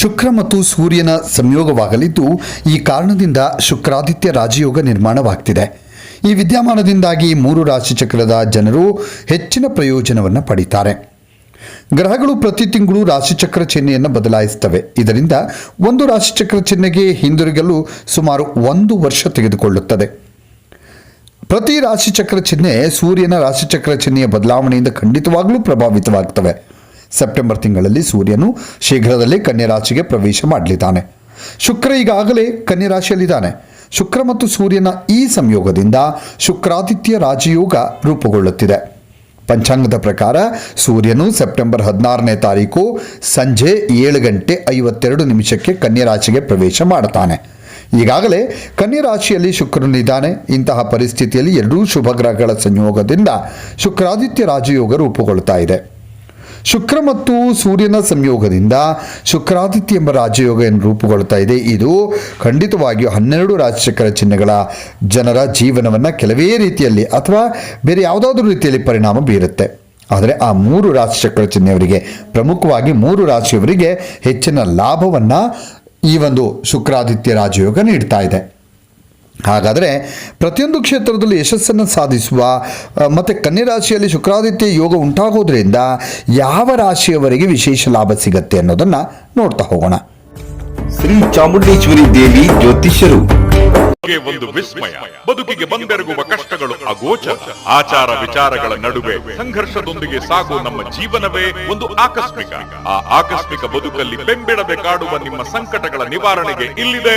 ಶುಕ್ರ ಮತ್ತು ಸೂರ್ಯನ ಸಂಯೋಗವಾಗಲಿದ್ದು, ಈ ಕಾರಣದಿಂದ ಶುಕ್ರಾದಿತ್ಯ ರಾಜಯೋಗ ನಿರ್ಮಾಣವಾಗ್ತಿದೆ. ಈ ವಿದ್ಯಮಾನದಿಂದಾಗಿ ಮೂರು ರಾಶಿಚಕ್ರದ ಜನರು ಹೆಚ್ಚಿನ ಪ್ರಯೋಜನವನ್ನು ಪಡೀತಾರೆ. ಗ್ರಹಗಳು ಪ್ರತಿ ತಿಂಗಳು ರಾಶಿಚಕ್ರ ಚಿಹ್ನೆಯನ್ನು ಬದಲಾಯಿಸುತ್ತವೆ. ಇದರಿಂದ ಒಂದು ರಾಶಿಚಕ್ರ ಚಿಹ್ನೆಗೆ ಹಿಂದಿರುಗಲು ಸುಮಾರು ಒಂದು ವರ್ಷ ತೆಗೆದುಕೊಳ್ಳುತ್ತದೆ. ಪ್ರತಿ ರಾಶಿಚಕ್ರ ಚಿಹ್ನೆ ಸೂರ್ಯನ ರಾಶಿಚಕ್ರ ಚಿಹ್ನೆಯ ಬದಲಾವಣೆಯಿಂದ ಖಂಡಿತವಾಗಲೂ ಪ್ರಭಾವಿತವಾಗ್ತವೆ. ಸೆಪ್ಟೆಂಬರ್ ತಿಂಗಳಲ್ಲಿ ಸೂರ್ಯನು ಶೀಘ್ರದಲ್ಲೇ ಕನ್ಯರಾಶಿಗೆ ಪ್ರವೇಶ ಮಾಡಲಿದ್ದಾನೆ. ಶುಕ್ರ ಈಗಾಗಲೇ ಕನ್ಯರಾಶಿಯಲ್ಲಿದ್ದಾನೆ. ಶುಕ್ರ ಮತ್ತು ಸೂರ್ಯನ ಈ ಸಂಯೋಗದಿಂದ ಶುಕ್ರಾದಿತ್ಯ ರಾಜಯೋಗ ರೂಪುಗೊಳ್ಳುತ್ತಿದೆ. ಪಂಚಾಂಗದ ಪ್ರಕಾರ ಸೂರ್ಯನು ಸೆಪ್ಟೆಂಬರ್ ಹದಿನಾರನೇ ತಾರೀಕು ಸಂಜೆ ಏಳು ಗಂಟೆ ಐವತ್ತೆರಡು ನಿಮಿಷಕ್ಕೆ ಕನ್ಯರಾಶಿಗೆ ಪ್ರವೇಶ ಮಾಡುತ್ತಾನೆ. ಈಗಾಗಲೇ ಕನ್ಯರಾಶಿಯಲ್ಲಿ ಶುಕ್ರನಿದ್ದಾನೆ ಇಂತಹ ಪರಿಸ್ಥಿತಿಯಲ್ಲಿ ಎರಡೂ ಶುಭ ಗ್ರಹಗಳ ಸಂಯೋಗದಿಂದ ಶುಕ್ರಾದಿತ್ಯ ರಾಜಯೋಗ ರೂಪುಗೊಳ್ಳುತ್ತಾ ಇದೆ. ಶುಕ್ರ ಮತ್ತು ಸೂರ್ಯನ ಸಂಯೋಗದಿಂದ ಶುಕ್ರಾದಿತ್ಯ ಎಂಬ ರಾಜಯೋಗ ಏನು ರೂಪುಗೊಳ್ತಾ ಇದೆ. ಇದು ಖಂಡಿತವಾಗಿಯೂ ಹನ್ನೆರಡು ರಾಜಚಕ್ರ ಚಿಹ್ನೆಗಳ ಜನರ ಜೀವನವನ್ನು ಕೆಲವೇ ರೀತಿಯಲ್ಲಿ ಅಥವಾ ಬೇರೆ ಯಾವುದಾದ್ರೂ ರೀತಿಯಲ್ಲಿ ಪರಿಣಾಮ ಬೀರುತ್ತೆ. ಆದರೆ ಆ ಮೂರು ರಾಶಿಚಕ್ರ ಚಿಹ್ನೆಯವರಿಗೆ, ಪ್ರಮುಖವಾಗಿ ಮೂರು ರಾಶಿಯವರಿಗೆ ಹೆಚ್ಚಿನ ಲಾಭವನ್ನು ಈ ಒಂದು ಶುಕ್ರಾದಿತ್ಯ ರಾಜಯೋಗ ನೀಡ್ತಾ ಇದೆ. ಹಾಗಾದರೆ ಪ್ರತಿಯೊಂದು ಕ್ಷೇತ್ರದಲ್ಲಿ ಯಶಸ್ಸನ್ನು ಸಾಧಿಸುವ ಮತ್ತು ಕನ್ಯಾ ರಾಶಿಯಲ್ಲಿ ಶುಕ್ರಾದಿತ್ಯ ಯೋಗ ಉಂಟಾಗೋದ್ರಿಂದ ಯಾವ ರಾಶಿಯವರಿಗೆ ವಿಶೇಷ ಲಾಭ ಸಿಗತ್ತೆ ಅನ್ನೋದನ್ನು ನೋಡ್ತಾ ಹೋಗೋಣ. ಶ್ರೀ ಚಾಮುಂಡೇಶ್ವರಿ ದೇವಿ ಜ್ಯೋತಿಷ್ಯರು. ಒಂದು ವಿಸ್ಮಯ ಬದುಕಿಗೆ ಬಂದೆರಗುವ ಕಷ್ಟಗಳು ಅಗೋಚರ. ಆಚಾರ ವಿಚಾರಗಳ ನಡುವೆ ಸಂಘರ್ಷದೊಂದಿಗೆ ಸಾಗೋ ನಮ್ಮ ಜೀವನವೇ ಒಂದು ಆಕಸ್ಮಿಕ. ಆ ಆಕಸ್ಮಿಕ ಬದುಕಲ್ಲಿ ಬೆಂಬಿಡದೆ ಕಾಡುವ ನಿಮ್ಮ ಸಂಕಟಗಳ ನಿವಾರಣೆಗೆ ಇಲ್ಲಿದೆ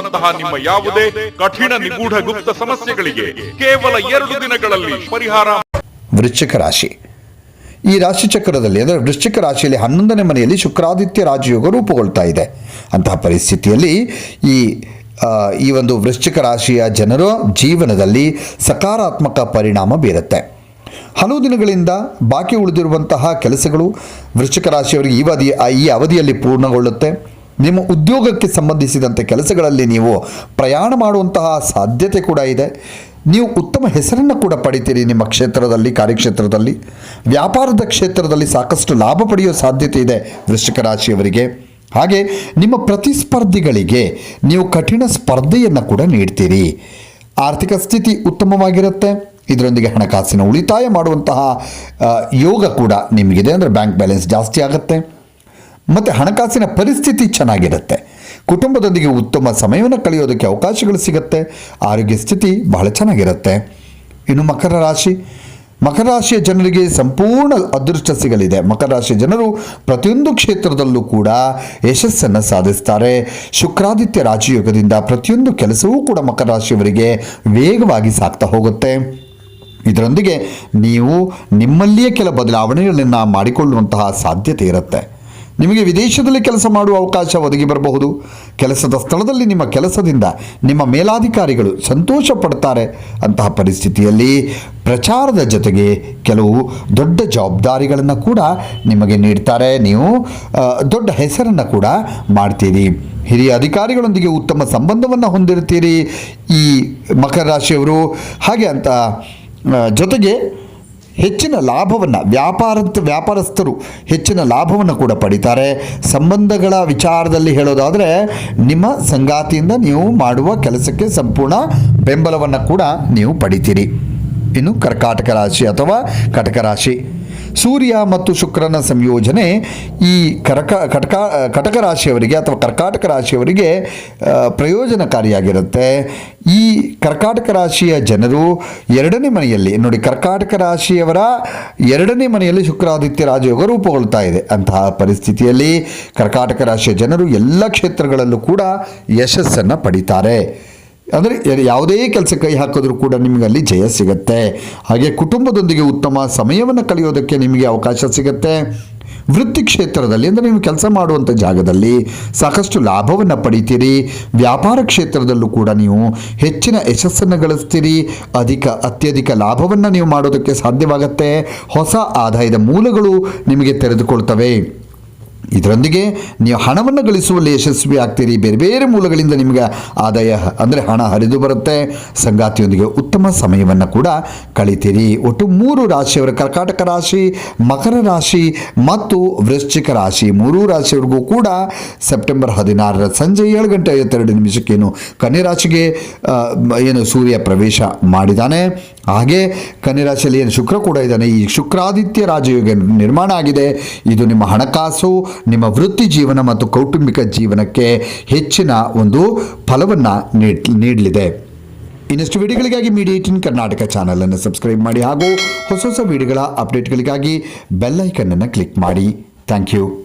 ವಶೀಕರಣದಂತಹ ನಿಮ್ಮ ಯಾವುದೇ ಕಠಿಣ ನಿಗೂಢ ಗುಪ್ತ ಸಮಸ್ಯೆಗಳಿಗೆ ಕೇವಲ ಎರಡು ದಿನಗಳಲ್ಲಿ ಪರಿಹಾರ. ವೃಶ್ಚಿಕ ರಾಶಿ. ಈ ರಾಶಿ ಚಕ್ರದಲ್ಲಿ, ಅಂದರೆ ವೃಶ್ಚಿಕ ರಾಶಿಯಲ್ಲಿ ಹನ್ನೊಂದನೇ ಮನೆಯಲ್ಲಿ ಶುಕ್ರಾದಿತ್ಯ ರಾಜಯೋಗ ರೂಪುಗೊಳ್ತಾ ಇದೆ. ಅಂತಹ ಪರಿಸ್ಥಿತಿಯಲ್ಲಿ ಈ ಈ ಒಂದು ವೃಶ್ಚಿಕ ರಾಶಿಯ ಜನರ ಜೀವನದಲ್ಲಿ ಸಕಾರಾತ್ಮಕ ಪರಿಣಾಮ ಬೀರುತ್ತೆ. ಹಲವು ದಿನಗಳಿಂದ ಬಾಕಿ ಉಳಿದಿರುವಂತಹ ಕೆಲಸಗಳು ವೃಶ್ಚಿಕ ರಾಶಿಯವರಿಗೆ ಈ ಅವಧಿ, ಈ ಅವಧಿಯಲ್ಲಿ ಪೂರ್ಣಗೊಳ್ಳುತ್ತೆ. ನಿಮ್ಮ ಉದ್ಯೋಗಕ್ಕೆ ಸಂಬಂಧಿಸಿದಂತೆ ಕೆಲಸಗಳಲ್ಲಿ ನೀವು ಪ್ರಯಾಣ ಮಾಡುವಂತಹ ಸಾಧ್ಯತೆ ಕೂಡ ಇದೆ. ನೀವು ಉತ್ತಮ ಹೆಸರನ್ನು ಕೂಡ ಪಡಿತೀರಿ ನಿಮ್ಮ ಕ್ಷೇತ್ರದಲ್ಲಿ, ಕಾರ್ಯಕ್ಷೇತ್ರದಲ್ಲಿ. ವ್ಯಾಪಾರದ ಕ್ಷೇತ್ರದಲ್ಲಿ ಸಾಕಷ್ಟು ಲಾಭ ಪಡೆಯುವ ಸಾಧ್ಯತೆ ಇದೆ ವೃಶ್ಚಿಕ ರಾಶಿಯವರಿಗೆ. ಹಾಗೆ ನಿಮ್ಮ ಪ್ರತಿಸ್ಪರ್ಧಿಗಳಿಗೆ ನೀವು ಕಠಿಣ ಸ್ಪರ್ಧೆಯನ್ನು ಕೂಡ ನೀಡ್ತೀರಿ. ಆರ್ಥಿಕ ಸ್ಥಿತಿ ಉತ್ತಮವಾಗಿರುತ್ತೆ. ಇದರೊಂದಿಗೆ ಹಣಕಾಸಿನ ಉಳಿತಾಯ ಮಾಡುವಂತಹ ಯೋಗ ಕೂಡ ನಿಮಗಿದೆ. ಅಂದರೆ ಬ್ಯಾಂಕ್ ಬ್ಯಾಲೆನ್ಸ್ ಜಾಸ್ತಿ ಆಗುತ್ತೆ. ಮತ್ತು ಹಣಕಾಸಿನ ಪರಿಸ್ಥಿತಿ ಚೆನ್ನಾಗಿರುತ್ತೆ. ಕುಟುಂಬದೊಂದಿಗೆ ಉತ್ತಮ ಸಮಯವನ್ನು ಕಳೆಯೋದಕ್ಕೆ ಅವಕಾಶಗಳು ಸಿಗುತ್ತೆ. ಆರೋಗ್ಯ ಸ್ಥಿತಿ ಬಹಳ ಚೆನ್ನಾಗಿರುತ್ತೆ. ಇನ್ನು ಮಕರ ರಾಶಿ. ಮಕರ ರಾಶಿಯ ಜನರಿಗೆ ಸಂಪೂರ್ಣ ಅದೃಷ್ಟ ಸಿಗಲಿದೆ. ಮಕರ ರಾಶಿಯ ಜನರು ಪ್ರತಿಯೊಂದು ಕ್ಷೇತ್ರದಲ್ಲೂ ಕೂಡ ಯಶಸ್ಸನ್ನು ಸಾಧಿಸ್ತಾರೆ. ಶುಕ್ರಾದಿತ್ಯ ರಾಜಯೋಗದಿಂದ ಪ್ರತಿಯೊಂದು ಕೆಲಸವೂ ಕೂಡ ಮಕರ ರಾಶಿಯವರಿಗೆ ವೇಗವಾಗಿ ಸಾಗ್ತಾ ಹೋಗುತ್ತೆ. ಇದರೊಂದಿಗೆ ನೀವು ನಿಮ್ಮಲ್ಲಿಯೇ ಕೆಲ ಬದಲಾವಣೆಗಳನ್ನು ಮಾಡಿಕೊಳ್ಳುವಂತಹ ಸಾಧ್ಯತೆ ಇರುತ್ತೆ. ನಿಮಗೆ ವಿದೇಶದಲ್ಲಿ ಕೆಲಸ ಮಾಡುವ ಅವಕಾಶ ಒದಗಿ ಬರಬಹುದು. ಕೆಲಸದ ಸ್ಥಳದಲ್ಲಿ ನಿಮ್ಮ ಕೆಲಸದಿಂದ ನಿಮ್ಮ ಮೇಲಾಧಿಕಾರಿಗಳು ಸಂತೋಷ ಪಡ್ತಾರೆ ಅಂತಹ ಪರಿಸ್ಥಿತಿಯಲ್ಲಿ ಪ್ರಚಾರದ ಜೊತೆಗೆ ಕೆಲವು ದೊಡ್ಡ ಜವಾಬ್ದಾರಿಗಳನ್ನು ಕೂಡ ನಿಮಗೆ ನೀಡ್ತಾರೆ. ನೀವು ದೊಡ್ಡ ಹೆಸರನ್ನು ಕೂಡ ಮಾಡ್ತೀರಿ. ಹಿರಿಯ ಅಧಿಕಾರಿಗಳೊಂದಿಗೆ ಉತ್ತಮ ಸಂಬಂಧವನ್ನು ಹೊಂದಿರ್ತೀರಿ ಈ ಮಕರ ರಾಶಿಯವರು ಹಾಗೆ ಅಂತ ಜೊತೆಗೆ ಹೆಚ್ಚಿನ ಲಾಭವನ್ನು ವ್ಯಾಪಾರ ವ್ಯಾಪಾರಸ್ಥರು ಹೆಚ್ಚಿನ ಲಾಭವನ್ನು ಕೂಡ ಪಡಿತಾರೆ. ಸಂಬಂಧಗಳ ವಿಚಾರದಲ್ಲಿ ಹೇಳೋದಾದರೆ, ನಿಮ್ಮ ಸಂಗಾತಿಯಿಂದ ನೀವು ಮಾಡುವ ಕೆಲಸಕ್ಕೆ ಸಂಪೂರ್ಣ ಬೆಂಬಲವನ್ನು ಕೂಡ ನೀವು ಪಡಿತೀರಿ. ಇನ್ನು ಕರ್ಕಾಟಕ ರಾಶಿ ಅಥವಾ ಕಟಕ ರಾಶಿ. ಸೂರ್ಯ ಮತ್ತು ಶುಕ್ರನ ಸಂಯೋಜನೆ ಈ ಕರಕ, ಕಟಕ ಕಟಕ ರಾಶಿಯವರಿಗೆ ಅಥವಾ ಕರ್ಕಾಟಕ ರಾಶಿಯವರಿಗೆ ಪ್ರಯೋಜನಕಾರಿಯಾಗಿರುತ್ತೆ. ಈ ಕರ್ಕಾಟಕ ರಾಶಿಯ ಜನರು ಎರಡನೇ ಮನೆಯಲ್ಲಿ, ನೋಡಿ ಕರ್ಕಾಟಕ ರಾಶಿಯವರ ಎರಡನೇ ಮನೆಯಲ್ಲಿ ಶುಕ್ರಾದಿತ್ಯ ರಾಜಯೋಗ ರೂಪುಗೊಳ್ತಾ ಇದೆ. ಅಂತಹ ಪರಿಸ್ಥಿತಿಯಲ್ಲಿ ಕರ್ಕಾಟಕ ರಾಶಿಯ ಜನರು ಎಲ್ಲ ಕ್ಷೇತ್ರಗಳಲ್ಲೂ ಕೂಡ ಯಶಸ್ಸನ್ನು ಪಡಿತಾರೆ. ಅಂದರೆ ಯಾವುದೇ ಕೆಲಸ ಕೈ ಹಾಕಿದ್ರೂ ಕೂಡ ನಿಮಗೆ ಅಲ್ಲಿ ಜಯ ಸಿಗುತ್ತೆ. ಹಾಗೆ ಕುಟುಂಬದೊಂದಿಗೆ ಉತ್ತಮ ಸಮಯವನ್ನು ಕಳೆಯೋದಕ್ಕೆ ನಿಮಗೆ ಅವಕಾಶ ಸಿಗುತ್ತೆ. ವೃತ್ತಿ ಕ್ಷೇತ್ರದಲ್ಲಿ ಅಂದರೆ ನೀವು ಕೆಲಸ ಮಾಡುವಂಥ ಜಾಗದಲ್ಲಿ ಸಾಕಷ್ಟು ಲಾಭವನ್ನು ಪಡಿತೀರಿ. ವ್ಯಾಪಾರ ಕ್ಷೇತ್ರದಲ್ಲೂ ಕೂಡ ನೀವು ಹೆಚ್ಚಿನ ಯಶಸ್ಸನ್ನು ಗಳಿಸ್ತೀರಿ. ಅಧಿಕ, ಅತ್ಯಧಿಕ ಲಾಭವನ್ನು ನೀವು ಮಾಡೋದಕ್ಕೆ ಸಾಧ್ಯವಾಗತ್ತೆ. ಹೊಸ ಆದಾಯದ ಮೂಲಗಳು ನಿಮಗೆ ತೆರೆದುಕೊಳ್ತವೆ. ಇದರೊಂದಿಗೆ ನೀವು ಹಣವನ್ನು ಗಳಿಸುವಲ್ಲಿ ಯಶಸ್ವಿ ಆಗ್ತೀರಿ. ಬೇರೆ ಬೇರೆ ಮೂಲಗಳಿಂದ ನಿಮಗೆ ಆದಾಯ, ಅಂದರೆ ಹಣ ಹರಿದು ಬರುತ್ತೆ. ಸಂಗಾತಿಯೊಂದಿಗೆ ಉತ್ತಮ ಸಮಯವನ್ನು ಕೂಡ ಕಳಿತೀರಿ. ಒಟ್ಟು ಮೂರು ರಾಶಿಯವರ ಕರ್ಕಾಟಕ ರಾಶಿ, ಮಕರ ರಾಶಿ ಮತ್ತು ವೃಶ್ಚಿಕ ರಾಶಿ. ಮೂರೂ ರಾಶಿಯವರಿಗೂ ಕೂಡ ಸೆಪ್ಟೆಂಬರ್ ಹದಿನಾರರ ಸಂಜೆ ಏಳು ಗಂಟೆ ಐವತ್ತೆರಡು ನಿಮಿಷಕ್ಕೇನು ಕನ್ಯಾ ರಾಶಿಗೆ ಏನು ಸೂರ್ಯ ಪ್ರವೇಶ ಮಾಡಿದ್ದಾನೆ. ಹಾಗೆ ಕನ್ಯಾ ರಾಶಿಯಲ್ಲಿ ಏನು? ಶುಕ್ರ ಕೂಡ ಇದ್ದಾನೆ. ಈ ಶುಕ್ರಾದಿತ್ಯ ರಾಜಯೋಗ ನಿರ್ಮಾಣ ಆಗಿದೆ. ಇದು ನಿಮ್ಮ ಹಣಕಾಸು, ನಿಮ್ಮ ವೃತ್ತಿ ಜೀವನ ಮತ್ತು ಕೌಟುಂಬಿಕ ಜೀವನಕ್ಕೆ ಹೆಚ್ಚಿನ ಒಂದು ಫಲವನ್ನು ನೀಡಲಿದೆ. ಇನ್ನಷ್ಟು ವಿಡಿಯೋಗಳಿಗಾಗಿ ಮೀಡಿಯಾ ಏಟಿನ್ ಕರ್ನಾಟಕ ಚಾನಲನ್ನು ಸಬ್ಸ್ಕ್ರೈಬ್ ಮಾಡಿ ಹಾಗೂ ಹೊಸ ಹೊಸ ವಿಡಿಯೋಗಳ ಅಪ್ಡೇಟ್ಗಳಿಗಾಗಿ ಬೆಲ್ ಐಕನ್ನನ್ನು ಕ್ಲಿಕ್ ಮಾಡಿ. Thank you